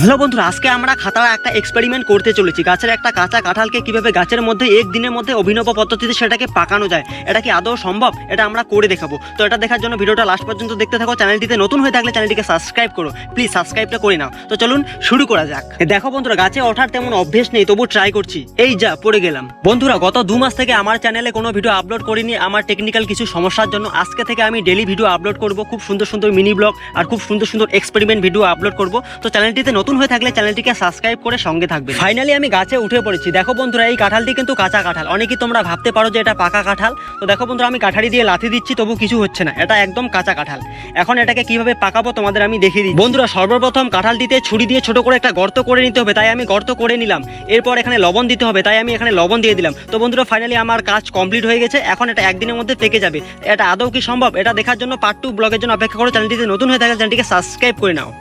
Hello বন্ধুরা, আজকে আমরা খাতায় একটা এক্সপেরিমেন্ট করতে চলেছি। গাছের একটা কাঁচা কাঁঠালকে কীভাবে গাছের মধ্যে এক দিনের মধ্যে অভিনব পদ্ধতিতে সেটাকে পাকানো যায়, এটা কি আদৌ সম্ভব? এটা আমরা করে দেখাবো। তো এটা দেখার জন্য ভিডিওটা লাস্ট পর্যন্ত দেখতে থাকো চ্যানেলটিতে নতুন হয়ে থাকলে চ্যানেলটিকে সাবস্ক্রাইব করো। প্লিজ সাবস্ক্রাইবটা করে নাও। তো চলুন শুরু করা যাক। দেখো বন্ধুরা, গাছে ওঠার তেমন অভ্যেস নেই, তবু ট্রাই করছি। এই যা, পড়ে গেলাম। বন্ধুরা, গত দু মাস থেকে আমার চ্যানেলে কোনো ভিডিও আপলোড করিনি, আমার টেকনিক্যাল কিছু সমস্যার জন্য আজকে থেকে আমি ডেলি ভিডিও আপলোড করব, খুব সুন্দর সুন্দর মিনি ব্লগ আর খুব সুন্দর সুন্দর এক্সপেরিমেন্ট ভিডিও আপলোড করব। তো চ্যানেলটিতে নতুন হয়ে থাকলে চ্যানেলটিকে সাবস্ক্রাইব করে সঙ্গে থাকবে। ফাইনালি আমি গাছে উঠে পড়েছি। দেখো বন্ধুরা, এই কাঁঠালটি কিন্তু কাঁচা কাঁঠাল। অনেকেই তোমরা ভাবতে পারো যে এটা পাকা কাঁঠাল। তো দেখো বন্ধুরা, আমি কাঠারি দিয়ে লাথি দিচ্ছি, তবু কিছু হচ্ছে না। এটা একদম কাঁচা কাঁঠাল। এখন এটাকে কীভাবে পাকাবো তোমাদের আমি দেখিয়ে দিই বন্ধুরা, সর্বপ্রথম কাঁঠালটিতে ছুরি দিয়ে ছোট করে একটা গর্ত করে নিতে হবে, তাই আমি গর্ত করে নিলাম। এরপর এখানে লবণ দিতে হবে, তাই আমি এখানে লবণ দিয়ে দিলাম। তো বন্ধুরা ফাইনালি আমার কাজ কমপ্লিট হয়ে গেছে। এখন এটা একদিনের মধ্যে পেকে যাবে। এটা আদৌ কি সম্ভব? এটা দেখার জন্য পার্ট টু ব্লগের জন্য অপেক্ষা করো। চ্যানেলটিতে নতুন হয়ে থাকলে চ্যানেলটিকে সাবস্ক্রাইব করে নাও।